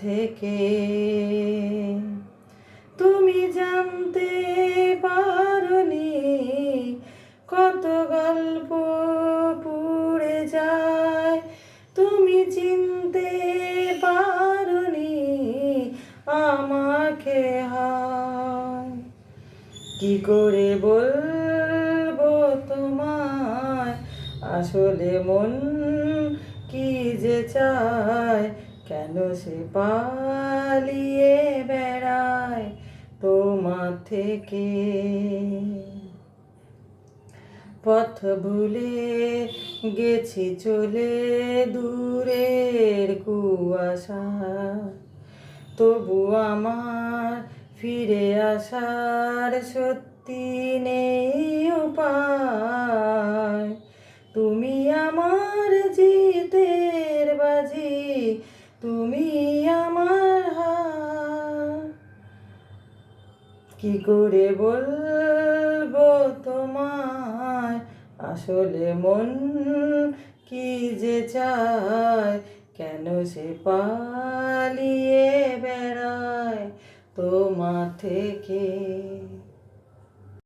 থেকে। তুমি জানতে পারনি কত গল্প পুড়ে যায়। তুমি চিনতে পারনি আমাকে হায়। কি করে বলব তোমায়? আসলে মন কি যে চায়? কেন সে পালিয়ে বেড়ায় তোমার থেকে? পথ ভুলে গেছি চলে দূরের কুয়াশা। তবু আমার ফিরে আসার সত্যি নেই উপায়। তুমি আমার জিতের বাজি তুমি আমার হার কি করে বলব তোমায়? আসলে মন কি যে চায়? কেন সে পালিয়ে বেড়ায় তোমার থেকে?